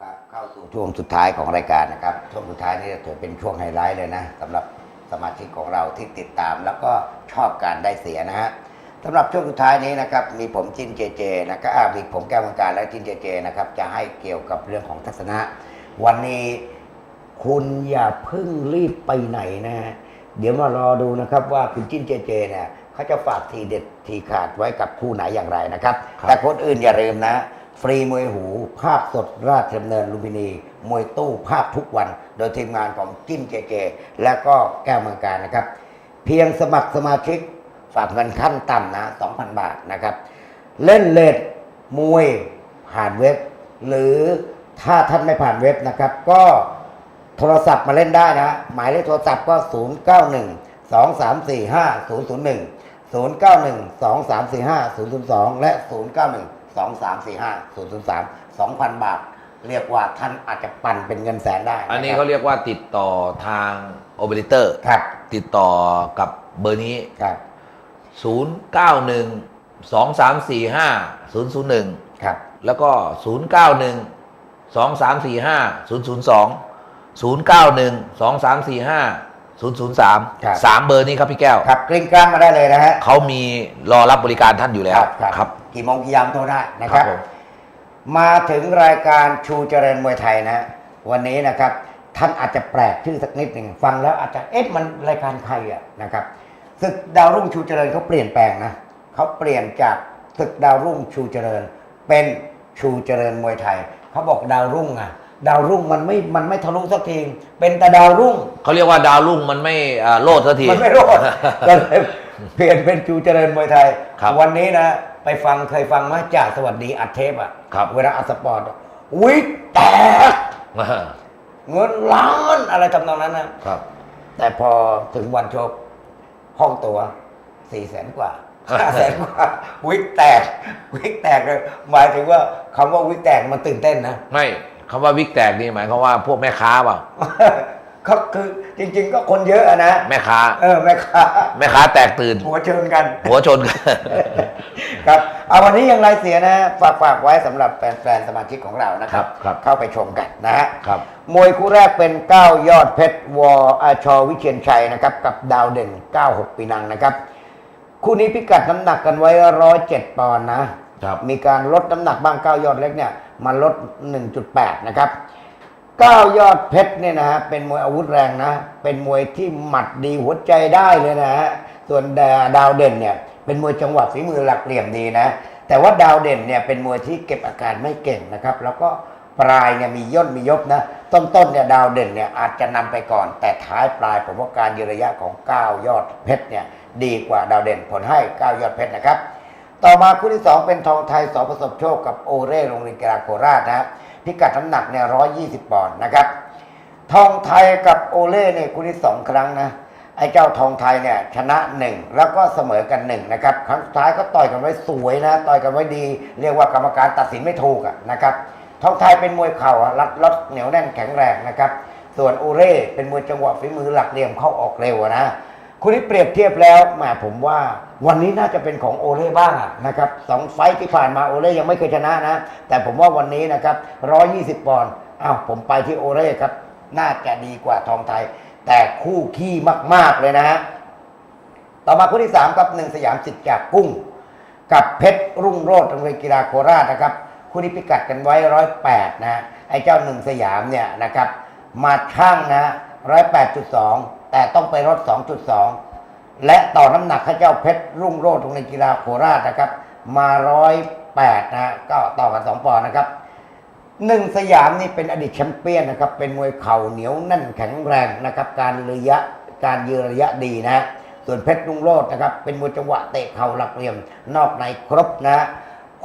ครับเข้าสู่ช่วงสุดท้ายของรายการนะครับ ช่วงสุดท้ายนี่ถือเป็นช่วงไฮไลท์เลยนะสำหรับสมาชิกของเราที่ติดตามแล้วก็ชอบการได้เสียนะฮะสำหรับช่วงสุดท้ายนี้นะครับ มีผมจินเจเจนะครับอ่ามีผมแก้วมังการและจินเจเจนะครับ จะให้เกี่ยวกับเรื่องของทัศนะ วันนี้ คุณอย่าเพิ่งรีบไปไหนนะฮะเดี๋ยวมารอดูนะครับว่าคุณจิ้นเจเจเนี่ยเขาจะฝากทีเด็ดทีขาดไว้กับคู่ไหนอย่างไรนะครับ แต่คนอื่นอย่าลืมนะ ฟรีมวยหูภาพสดราชดำเนินลุมพินี มวยตู้ภาพทุกวัน โดยทีมงานของจิ้มเจเจ และก็แก้วเมืองการนะครับ เพียงสมัครสมาชิกฝากเงินขั้นต่ำนะ2,000 บาทนะครับ เล่นเลดมวยผ่านเว็บ หรือถ้าท่านไม่ผ่านเว็บนะครับ ก็ โทรศัพท์มาเล่นได้นะหมายเลขโทรศัพท์ก็ 091 2345 001 091 2345 002 และ 091 2345 003 2,000 บาท เรียกว่าท่านอาจจะปั่นเป็นเงินแสนได้ะครับอันนี้เขาเรียกว่าติดต่อทางโอเปอเรเตอร์ครับติดต่อกับเบอร์นี้ ครับ091 2345 001 ครับ แล้วก็ 091 2345 002 091 2345 003ครับ สามเบอร์นี้ครับพี่แก้ว ครับกลิ้งกลางมาได้เลยนะฮะเขามีรอรับบริการท่านอยู่แล้วครับ กี่โมงกี่ยามโทรได้นะคครัรับบผม มาถึงรายการชูเจริญมวยไทยนะ วันนี้นะครับ ท่านอาจจะแปลกชื่อสักนิดหนึ่งฟังแล้วอาจจะเอ๊ะมันรายการใครอะนะครับศึกดาวรุ่งชูเจริญเขาเปลี่ยนแปลงนะเขาเปลี่ยนจากศึกดาวรุ่งชูเจริญ เป็นชูเจริญมวยไทยเขาบอกดาวรุ่งอะ ดาวรุ่งมันไม่ มันไม่ทะลุสักที เป็นแต่ดาวรุ่ง เขาเรียกว่าดาวรุ่งมันไม่อ่าโลดสักที มันไม่รอดก็เลยเปลี่ยนเป็นจูเจริญมวยไทย ครับ วันนี้นะ ไปฟังเคยฟังไหมจ่าสวัสดีอัดเทปอะ ครับ เวลาอัดสปอร์ตอะวิแตกเงินล้านอะไรทำนองนั้นนะครับ แต่พอถึงวันชกห้องตัวสี่แสนกว่าห้าแสนกว่า วิกแตก วิกแตกเลยหมายถึงว่าคำว่าวิกแตกมันตื่นเต้นนะ ไม่ คำว่าวิกแตกนี่หมายความว่าพวกแม่ค้าเปล่าก็คือจริง ๆ ก็คนเยอะอะนะแม่ค้า เออแม่ค้าแม่ค้าแตกตื่น หัวเชิญกัน หัวชนกัน ครับเอาวันนี้ยังไรเสียนะ ฝากฝากไว้สำหรับแฟนๆสมาชิกของเรานะครับครับ เข้าไปชมกันนะฮะครับมวยคู่แรกเป็น9ยอดเพชรวออาชอวิเชียนชัยนะครับ กับดาวเด่น 96 ปีนังนะครับ คู่นี้พิกัดน้ำหนักกันไว้ 107 ปอนด์นะครับมีการลดน้ำหนักบ้าง9ยอดเล็กเนี่ย มาลด 1.8 นะครับ9ยอดเพชรเนี่ยนะฮะเป็นมวยอาวุธแรงนะ เป็นมวยที่หมัดดีหัวใจได้เลยนะฮะส่วนดาวเด่นเนี่ยเป็นมวยจังหวะฝีมือหลักเหลี่ยมดีนะ แต่ว่าดาวเด่นเนี่ยเป็นมวยที่เก็บอาการไม่เก่งนะครับ แล้วก็ปลายเนี่ยมีย่นมียบนะต้นๆเนี่ยดาวเด่นเนี่ยอาจจะนำไปก่อน แต่ท้ายปลายผมว่าการยืนระยะของ9ยอดเพชรเนี่ยดีกว่าดาวเด่นผลให้9ยอดเพชรนะครับ ต่อมาคู่ที่ 2 เป็นทองไทยสอประสบโชคกับโอเร่โรงเรียนกีฬาโคราชนะพิกัดน้ำหนักเนี่ย120ปอนด์นะครับ ทองไทยกับโอเล่เนี่ยคู่ที่สองครั้งนะไอ้เจ้าทองไทยเนี่ยชนะหนึ่งแล้วก็เสมอกันหนึ่งนะครับครั้งสุดท้ายก็ต่อยกันไว้สวยนะต่อยกันไว้ดี เรียกว่ากรรมการตัดสินไม่ถูกนะครับทองไทยเป็นมวยเข่ารัดรดเหนียวแน่นแข็งแรงนะครับ ส่วนโอเล่เป็นมวยจังหวะฝีมือหลักเหลี่ยมเข้าออกเร็วนะ คุณที่เปรียบเทียบแล้วแหมผมว่า วันนี้น่าจะเป็นของโอเล่บ้างนะครับสองไฟที่ผ่านมาโอเล่ยังไม่เคยชนะนะ แต่ผมว่าวันนี้นะครับ120ปอนด์อ้าวผมไปที่โอเล่ครับ น่าจะดีกว่าทองไทย แต่คู่ขี้มาก ๆเลยนะฮะต่อมาคู่ที่3กับหนึ่งสยามสิทธิ์จากกุ้ง กับเพชรรุ่งโรจน์โรงเรียนกีฬาโคราชนะครับคู่นี้พิกัดกันไว้ร้อยแปดนะไอ้เจ้าหนึ่งสยามเนี่ยนะครับมาช่างนะร้อยแปดจุดสอง แต่ต้องไปลดสองจุดสองและต่อน้ำหนักข้าเจ้าเพชรรุ่งโรจน์โรงเรียนกีฬาโคราชนะครับ มาร้อยแปดนะก็ต่อกันสองปอนด์นะครับหนึ่งสยามนี่เป็นอดีตแชมเปี้ยนนะครับ เป็นมวยเข่าเหนียวแน่นแข็งแรงนะครับ การระยะการยืนระยะดีนะ ส่วนเพชรลุงโรดนะครับ เป็นมวยจังหวะเตะเข่าหลักเหลี่ยม นอกในครบนะ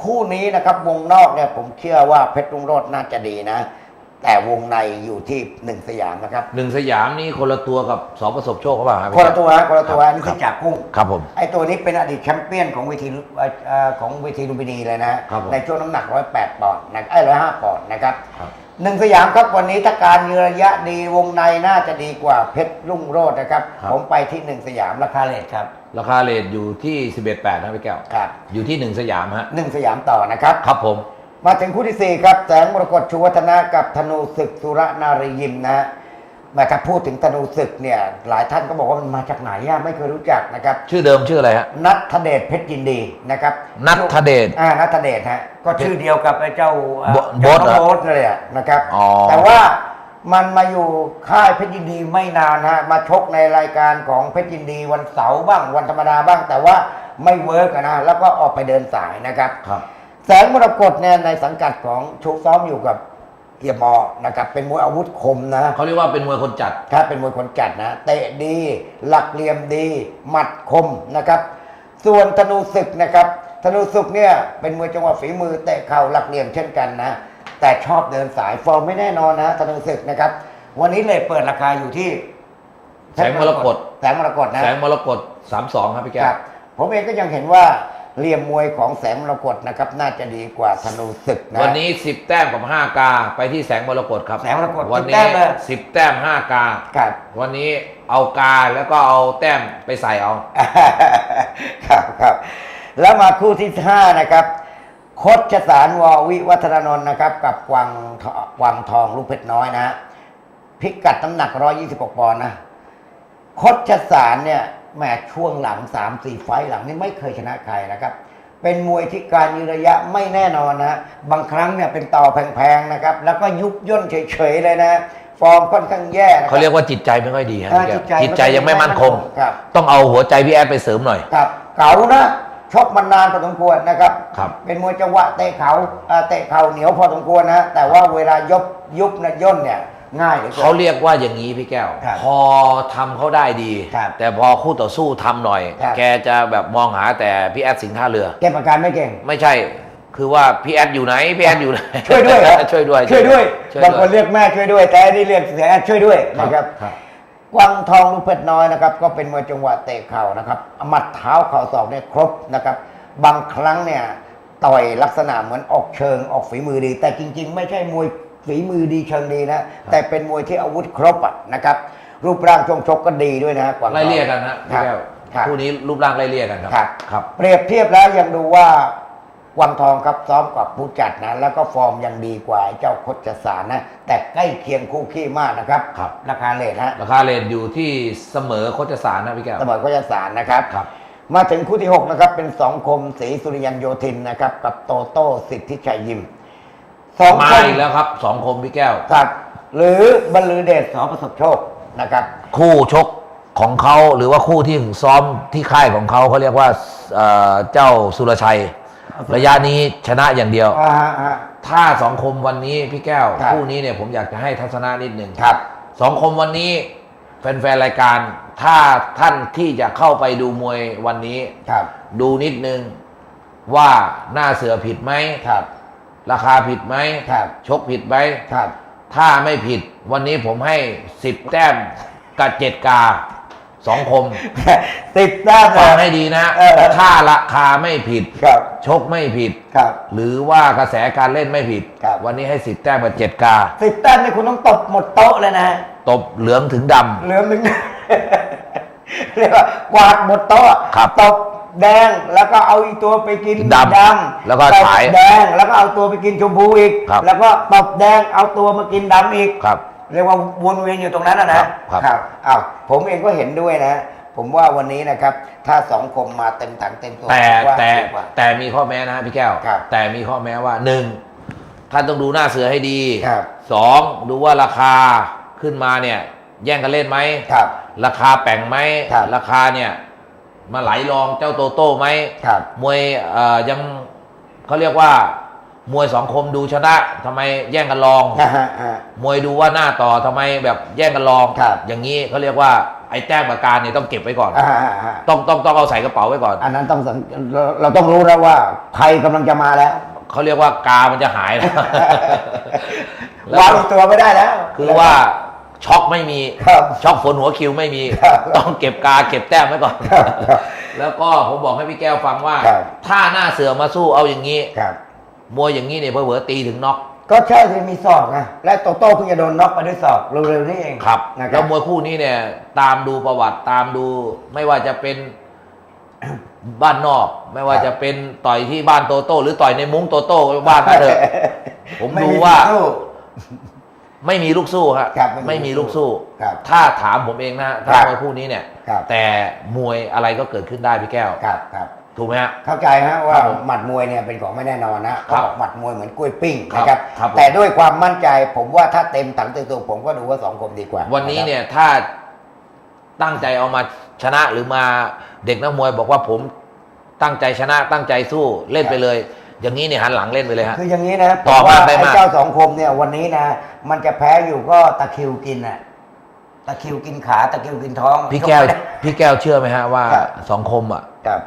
คู่นี้นะครับวงนอกเนี่ยผมเชื่อว่าเพชรลุงโรดน่าจะดีนะ แต่วงในอยู่ที่หนึ่งสยามนะครับหนึ่งสยามนี่คนละตัวกับสอประสบโชคเขาเปล่าครับคนละตัวฮะคนละตัวรับอันนี้คือจากกุ้ง ครับผม ไอ้ตัวนี้เป็นอดีตแชมเปี้ยนของเวทีเอ่อเอ่อของเวทีลุมพินีเลยนะฮะครับผมในช่วงน้ำหนัก 108ปอนด์นะไอ้ร้อยห้าปอนด์นะครับครับ หนึ่งสยามครับวันนี้ถ้าการยืนระยะดีวงในน่าจะดีกว่าเพชรรุ่งโรจน์นะครับ ผมไปที่หนึ่งสยามราคาเลทครับราคาเลทอยู่ที่ 11.8นะพี่แก้ว ครับอยู่ที่หนึ่งสยามฮะ หนึ่งสยามต่อนะครับ ครับผม มาถึงคู่ที่สี่ครับแสงมรกตชูวัฒนะกับธนูศึกสุรนารียิมนะฮะแมาถ้าพูดถึงธนูศึกเนี่ยหลายท่านก็บอกว่ามันมาจากไหนอะไม่เคยรู้จักนะครับชื่อเดิมชื่ออะไรฮะนัทเดชเพชรยินดีนะครับนัทเดชอ่านัทเดชฮะก็ชื่อเดียวกับไอ้เจ้าเอ่อโบเจ้าโบ๊ทเหรอโบ๊ทเลยอะนะครับอ๋อแต่ว่ามันมาอยู่ค่ายเพชรยินดีไม่นานฮะมาชกในรายการของเพชรยินดีวันเสาร์บ้างวันธรรมดาบ้าง แต่ว่าไม่เวิร์กอะนะแล้วก็ออกไปเดินสายนะครับครับ แสงมรกตเนี่ยในสังกัดของชูซ้อมอยู่กับเฮียมอนะครับเป็นมวยอาวุธคมนะเขาเรียกว่าเป็นมวยคนจัดครับเป็นมวยคนจัดนะเตะดีหลักเหลี่ยมดี หมัดคมนะครับ ส่วนธนูศึกนะครับธนูศึกเนี่ยเป็นมวยจังหวะฝีมือเตะเข่าหลักเหลี่ยมเช่นกันนะแต่ชอบเดินสายฟอร์มไม่แน่นอนนะธนูศึกนะครับ วันนี้เลยเปิดราคาอยู่ที่ แสงมรกตแสงมรกตนะแสงมรกต32ครับพี่แก้ควรับผมเองก็ยังเห็นว่า เหลี่ยมมวยของแสงมรกตนะครับ น่าจะดีกว่าธนูศึกนะวันนี้ 10 แต้มกับ 5 กา ไปที่แสงมรกตครับแสงมรกตวัน10แต้นี้มเลย10แต้ม5กาครับวันนี้เอากาแล้วก็เอาแต้มไปใส่เอาครับครับแล้วมาคู่ที่ห้านะครับคดชสารววิวัฒนานนท์นะครับ กับกวางทกวางทองลูกเพชรน้อยนะฮะพิกัดน้ำหนัก 126 ปอนด์นะคดชสารเนี่ย แหมช่วงหลัง3-4ไฟต์หลังนี่ไม่เคยชนะใครนะครับ เป็นมวยที่การยืนระยะไม่แน่นอนนะบางครั้งเนี่ยเป็นต่อแพงๆนะครับ แล้วก็ยุบย่นเฉยๆเลยนะฟอร์มค่อนข้างแย่นะคบเขาเรียกว่าจิตใจไม่ค่อยดีฮะอ่าพี่จิตใจแก้วจิตใจยังไม่มั่นคงครับต้องเอาหัวใจพี่แอดไปเสริมหน่อยครับเก๋านะชกมันนานพอสมควรนะครับครับเป็นมวยจังหวะเตะเขาเอ่อเตะเข่าเหนียวพอสมควรนะ แต่ว่าเวลายบยุบนะย่นเนี่ย ง่ายเหลือเกิน เขาเรียกว่าอย่างนี้พี่แก้ว ครับพอทำเขาได้ดี ครับแต่พอคู่ต่อสู้ทำหน่อย ครับ แกจะแบบมองหาแต่พี่แอดสิงห์ท่าเรือเก็บอาการไม่เก่ง ไม่ใช่ คือว่าพี่แอดอยู่ไหนพี่แอดอยู่ไหนช่วยด้วยเหรอ ช่วยด้วย ช่วยด้วย ช่วยบางคด้วยนเรียกแม่ช่วยด้วย แต่อันนี่เรียกเสียช่วยด้วยนะครับครับ กวางทองลูกเพชรน้อยนะครับ ก็เป็นมวยจังหวะเตะเข่านะครับหมัดเท้าเข่าศอกเนี่ยครบนะครับ บางครั้งเนี่ยต่อยลักษณะเหมือนออกเชิงออกฝีมือดี แต่จริง ๆ ไม่ใช่มวย ฝีมือดีเชิงดีนะ แต่เป็นมวยที่อาวุธครบอะนะครับ รูปร่างช่วงชกก็ดีด้วยนะกวางทองไล่เลี่ยกันนะพี่แก้วครับคู่นี้รูปร่างไล่เลี่ยกันครับครับครับ เปรียบเทียบแล้วยังดูว่ากวางทองครับซ้อมกับผู้จัดนะ แล้วก็ฟอร์มยังดีกว่าไอ้เจ้าคดจสารนะ แต่ใกล้เคียงคู่ขี้มากนะครับครับ ราคาเลทฮะราคาเลนอยู่ที่เสมอโคจสารนะพี่แก้วเสมอคดจสารนะครับครับมาถึงคู่ที่ 6 นะครับ เป็นสองคมศรีสุริยันโยธินนะครับ กับโตโต้สิทธิชัยยิม สองมาคมอีกแล้วครับสองคมพี่แก้ว ครับหรือบรรลือเดชสอประสบโชคนะครับ คู่ชกของเขาหรือว่าคู่ที่ซ้อมที่ค่ายของเขาเขาเรียกว่าเอ่อเจ้าสุรชัย ระยะนี้ชนะอย่างเดียว อ่าฮะฮะถ้าสองคมวันนี้พี่แก้ว ครับ คู่นี้เนี่ยผมอยากจะให้ทัศนะนิดหนึ่งครับ สองคมวันนี้แฟนๆรายการ ถ้าท่านที่จะเข้าไปดูมวยวันนี้ ครับ ดูนิดนึงว่าหน้าเสือผิดไหมครับ ราคาผิดไหมครับชกผิดไหมครับ ถ้าไม่ผิดวันนี้ผมให้สิบแต้มกับเจ็ดกาสองคมติดแต้มเลฟังยให้ดีนะเออถ้าราคาไม่ผิดครับชกไม่ผิดครับ หรือว่ากระแสการเล่นไม่ผิดครับวันนี้ให้สิบแต้มกับเจ็ดกาสิบแต้มนี่คุณต้องตบหมดโต๊ะเลยนะ ตบเหลืองถึงดำเหลือหนึ่งเรียกว่ากวาดหมดโต๊ะครับตบ แดงแล้วก็เอาอีกตัวไปกินดำดำแล้วก็ตบฉายแดงแล้วก็เอาตัวไปกินชมพูอีก ครับ แล้วก็ตบแดงเอาตัวมากินดำอีก ครับ เรียกว่าวนเวียนอยู่ตรงนั้นนะนะครับครับอ้าวผมเองก็เห็นด้วยนะ ผมว่าวันนี้นะครับ ถ้าสองคมมาเต็มถังเต็มตัวแต่ผมว่าแต่ดีกว่า แต่มีข้อแม้นะพี่แก้ว ครับแต่มีข้อแม้ว่าหนึ่งท่านต้องดูหน้าเสือให้ดีครับ สองดูว่าราคาขึ้นมาเนี่ย แย่งกันเล่นไหมครับ ราคาแป่งไหมครับ ราคาเนี่ย มาไหลรองเจ้าโตโต้ไหมครับ มวยเอ่อยังเขาเรียกว่า มวยสองคมดูชนะทำไมแย่งกันรองอ่าฮะอ่ามวยดูว่าหน้าต่อทำไมแบบแย่งกันรอง ครับ อย่างนี้เขาเรียกว่าไอ้แต้มประการเนี่ยต้องเก็บไว้ก่อน อ่าอ่าอ่าต้องต้องต้องเอาใส่กระเป๋าไว้ก่อน อันนั้นต้องสังเราเราต้องรู้แล้วว่าใครกำลังจะมาแล้วเขาเรียกว่ากามันจะหายแล้วแล้ววางตัวไม่ได้แล้ว คือว่า ช็อกไม่มีครับช็อกฝนหัวคิวไม่มี ครับต้องเก็บกาเก็บแต้มไว้ก่อน ครับครับแล้วก็ผมบอกให้พี่แก้วฟังว่า ครับ ถ้าหน้าเสือมาสู้เอาอย่างนี้ครับ มวยอย่างนี้เนี่ยเผื่อๆตีถึงน็อกก็ใช่ที่มีศอกนะและโตโต้เพิ่งจะโดนน็อกไปด้วยศอกเร็วๆนี่เองครับนะคแล้รัวบมวยคู่นี้เนี่ยตามดูประวัติตามดูไม่ว่าจะเป็น บ้านนอก ไม่ว่าครับ จะเป็นต่อยที่บ้านโตโต้หรือต่อยในมุ้งโตโต้บ้านก็เถอะ ผมไม่ดูมีว่าสู้ ไม่มีลูกสู้ครับครับไม่ไม่มีมีลูกสู้ครับถ้าถามผมเองนะถ้าครับ มวยคู่นี้เนี่ย ครับแต่มวยอะไรก็เกิดขึ้นได้พี่แก้ว ครับครับถูกไหมฮะ เข้าใจฮะว่าครับผมหมัดมวยเนี่ยเป็นของไม่แน่นอนนะครัเขาบบอกหมัดมวยเหมือนกล้วยปิ้งครับนะครับ ครับผม แต่ด้วยความมั่นใจผมว่าถ้าเต็มถังเต็มตัวผมก็ดูว่าสองคมดีกว่าวันนี้ะครับเนี่ยถ้าตั้งใจเอามาชนะหรือมาเด็กนักมวยบอกว่าผมตั้งใจชนะตั้งใจสู้เล่นไปเลย อย่างนี้เนี่ยหันหลังเล่นไปเลยฮะ คืออย่างนี้นะต่อผมว่ามาได้ไอ้มากเจ้าสองคมเนี่ยวันนี้นะ มันจะแพ้อยู่ก็ตะคริวกินอะตะคริวกินขาตะคริวกินท้อง พี่แก้ว พี่แก้วเชื่อไหมฮะว่าครับสองคมอะครับ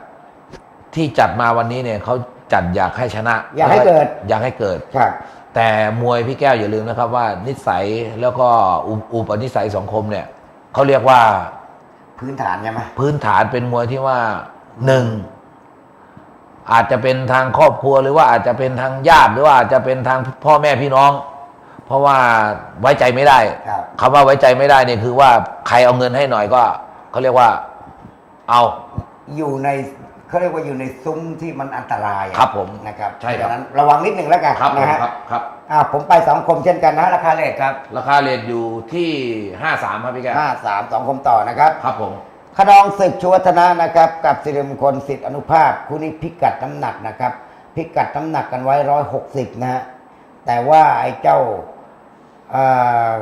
ที่จัดมาวันนี้เนี่ยเขาจัดอยากให้ชนะ อยากให้เกิด อยากให้เกิดครับแต่มวยพี่แก้วอย่าลืมนะครับว่านิสัยแล้วก็อุอุปนิสัยสองคมเนี่ยเขาเรียกว่า พื้นฐานใช่ไหมพื้นฐานเป็นมวยที่ว่าหนึ่ง อาจจะเป็นทางครอบครัวหรือว่าอาจจะเป็นทางญาติหรือว่าอาจจะเป็นทางพ่อแม่พี่น้อง เพราะว่าไว้ใจไม่ได้ครับคำว่าไว้ใจไม่ได้เนี่ยคือว่าใครเอาเงินให้หน่อยก็เขาเรียกว่า เอาอยู่ในเขาเรียกว่าอยู่ในซุ้มที่มันอันตรายอะครับผมนะครับใช่ครับดังนั้นระวังนิดหนึ่งแล้วกันครับผมนะฮะครับครับอ่าผมไปสองคมเช่นกันนะราคาเลทครับ ราคาเรทอยู่ที่ห้าสามครับพี่แก้วห้าสามสองคมต่อนะครับ ครับผม ขนองศึกชวัฒนะนะครับกับสิริมงคลสิทธิอนุภาพคู่นี้พิกัดน้ำหนักนะครับ พิกัดน้ำหนักกันไว้ร้อยหกสิบนะฮะแต่ว่าไอ้เจ้าเอ่อ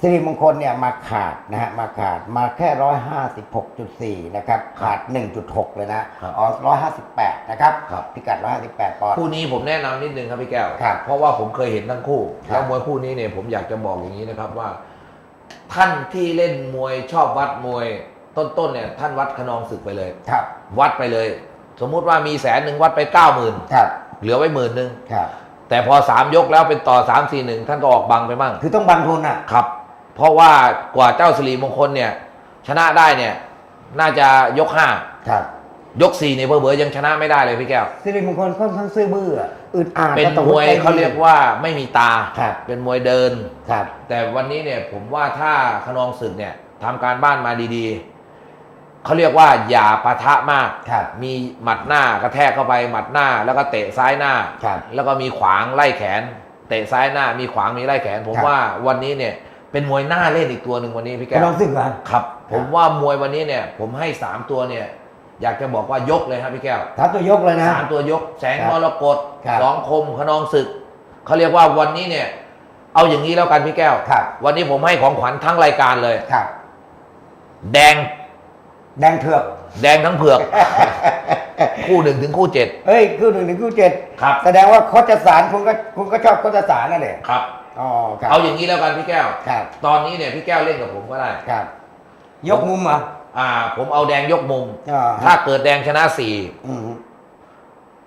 สิริมงคลเนี่ยมาขาดนะฮะมาขาดมาแค่ร้อยห้าสิบหกจุดสี่นะครับขาดหนึ่งจุดหกเลยนะครับอ๋อร้อยห้าสิบแปดนะครับครับพิกัดร้อยห้าสิบแปดปอนด์คู่นี้ผมแนะนำนิดนึงครับพี่แก้วครับเพราะว่าผมเคยเห็นทั้งคู่ครับแล้วมวยคู่นี้เนี่ยผมอยากจะบอกอย่างนี้นะครับว่า ท่านที่เล่นมวยชอบวัดมวย ต้นๆเนี่ยท่านวัดขนองศึกไปเลย ครับ วัดไปเลย สมมุติว่ามีแสนหนึ่งวัดไปเก้าหมื่นครับ เหลือไว้หมื่นหนึ่งครับ แต่พอสามยกแล้วเป็นต่อสามสี่หนึ่งท่านก็ออกบังไปมั่งคือต้องบังทุนอะ ครับ เพราะว่ากว่าเจ้าสิริมงคลเนี่ย ชนะได้เนี่ย น่าจะยกห้าครับ ยกสี่เนี่ยเบอร์ๆยังชนะไม่ได้เลยพี่แก้ว สิริมงคลค่อนข้างซื่อบื้ออะอึดอัดเป็นแต่มวยใจดีเขาเรียกว่าไม่มีตา ครับ เป็นมวยเดิน ครับ แต่วันนี้เนี่ยผมว่าถ้าขนองศึกเนี่ยทำการบ้านมาดีๆ เขาเรียกว่าอย่าปะทะมาก ครับมีหมัดหน้ากระแทกเข้าไปหมัดหน้า แล้วก็เตะซ้ายหน้า ครับ แล้วก็มีขวางไล่แขน เตะซ้ายหน้ามีขวางมีไล่แขน ผมครับ ว่าวันนี้เนี่ยเป็นมวยหน้าเล่นอีกตัวหนึ่งวันนี้พี่ไปแก้วลองสึกเหรอครับ ผมว่ามวยวันนี้เนี่ยผมให้สามตัวเนี่ยอยากจะบอกว่ายกเลยครับพี่แก้ว ทับตัวยกเลยนะ สามตัวยกแสงครับมรกตครับ สองคมขนองศึก เขาเรียกว่าวันนี้เนี่ย เอาอย่างนี้แล้วกันพี่แก้ว ครับ วันนี้ผมให้ของขวัญทั้งรายการเลย ครับ แดง แดงเถือก แดงทั้งเผือก คู่หนึ่งถึงคู่เจ็ดเอ้ยคู่หนึ่งถึงคู่เจ็ดครับแสดงว่าโคจสารคุณก็คุณก็ชอบโคจสารนั่นแหละครับอ๋อครับเอาอย่างนี้แล้วกันพี่แก้วครับตอนนี้เนี่ยพี่แก้วเล่นกับผมก็ได้ครับ ยกมุมเหรออ่า ผมเอาแดงยกมุมอ่าถ้าเกิดแดงชนะสี่อืม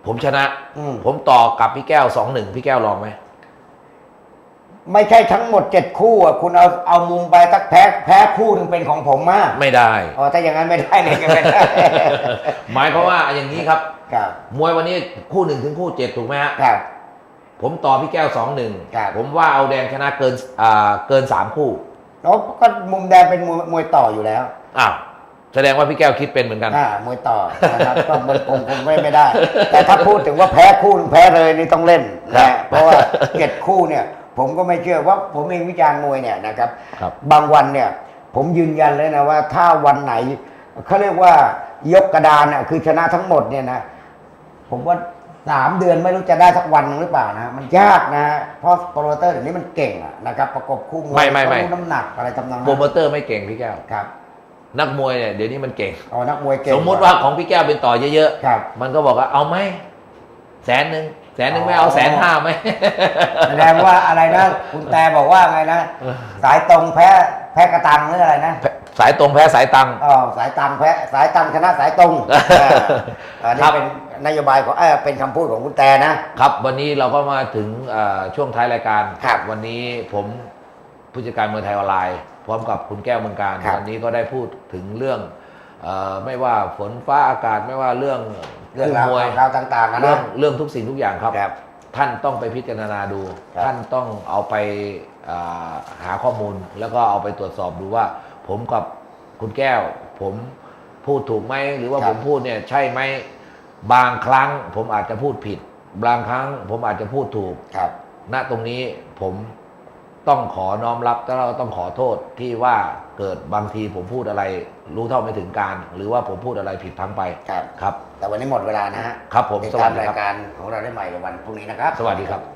ผมชนะอืมผมต่อกับพี่แก้วสองหนึ่งพี่แก้วลองไหม ไม่ใช่ทั้งหมดเจ็ดคู่อะคุณเอาเอามุมไปตักแพ้แพ้คู่หนึ่งเป็นของผมมากไม่ได้ อ๋อถ้าอย่างนั้นไม่ได้เลยก็ไม่ได้ หมายความว่าอย่างนี้ครับ ครับมวยวันนี้คู่หนึ่งถึงคู่เจ็ดถูกไหมฮะครับ ผมต่อพี่แก้วสองหนึ่งครับ ผมว่าเอาแดงชนะเกินอ่าเกินสามคู่แล้วก็มุมแดงเป็นมวยมวยต่ออยู่แล้วอ้าวแสดงว่าพี่แก้วคิดเป็นเหมือนกัน อ่ามวยต่อนะครับก็มันคงคงไม่ไม่ได้ แต่ถ้าพูดถึงว่าแพ้คู่หนึ่งแพ้เลยนี่ต้องเล่นครันะบเพราะว่าเจ็ดคู่เนี่ย ผมก็ไม่เชื่อว่าผมเองวิจารณ์มวยเนี่ยนะครับ ครับ บางวันเนี่ย ผมยืนยันเลยนะว่า ถ้าวันไหนเขาเรียกว่ายกกระดานอะคือชนะทั้งหมดเนี่ยนะผมว่าสามเดือนไม่รู้จะได้สักวันหนึ่งหรือเปล่านะมันยากนะเพราะโปรโมเตอร์เดี๋ยวนี้มันเก่งอะนะครับ ประกบคู่มวยไม่ไม่ไม่ ต้องรู้น้ำหนักอะไรทำนองโปรโมนั้นเตอร์ไม่เก่งพี่แก้ว ครับนักมวยเนี่ยเดี๋ยวนี้มันเก่งอ๋อนักมวยเก่งสมมุติว่าของพี่แก้วเป็นต่อเยอะครับ ๆ มันก็บอกว่าเอาไหมแสนหนึ่ง แสนหนึ่งไม่เอาอ๋อแสนห้าไหมแสดงว่าอะไรนะ คุณแต่บอกว่าไงนะ สายตรงแพ้แพ้กระตังหรืออะไรนะ สายตรงแพ้สายตังอ๋อสายตังแพ้สายตังชนะสายตรงเอออันครันี้บเป็นนโยบายของเออเป็นคำพูดของคุณแต่นะครับ วันนี้เราก็มาถึงเอ่อช่วงท้ายรายการครับวันนี้ผมผู้จัดการเมืองไทยออนไลน์ พร้อมกับคุณแก้วเมืองการครับวันนี้ก็ได้พูดถึงเรื่องเออไม่ว่าฝนฟ้าอากาศไม่ว่าเรื่อง เรื่องราวมวยราวต่างๆนะเรื่องเรื่องทุกสิ่งทุกอย่างครับครับท่านต้องไปพิจารณาดูครับท่านต้องเอาไปอ่าหาข้อมูลแล้วก็เอาไปตรวจสอบดูว่า ผมกับคุณแก้ว ผมพูดถูกไหมหรือว่าผมพูดเนี่ยใช่ไหมบางครั้งผมอาจจะพูดผิด บางครั้งผมอาจจะพูดถูกครับ ณตรงนี้ผมต้องขอน้อมรับแล้วเราต้องขอโทษที่ว่าเกิดบางทีผมพูดอะไร รู้เท่าไม่ถึงการ หรือว่าผมพูดอะไรผิดพลังไปครับครับ แต่วันนี้หมดเวลานะฮะครับผมติดสวัตาสมดีราครับยการของเราได้ใหม่ในวันพรุ่งนี้นะครับ สวัสดีครับ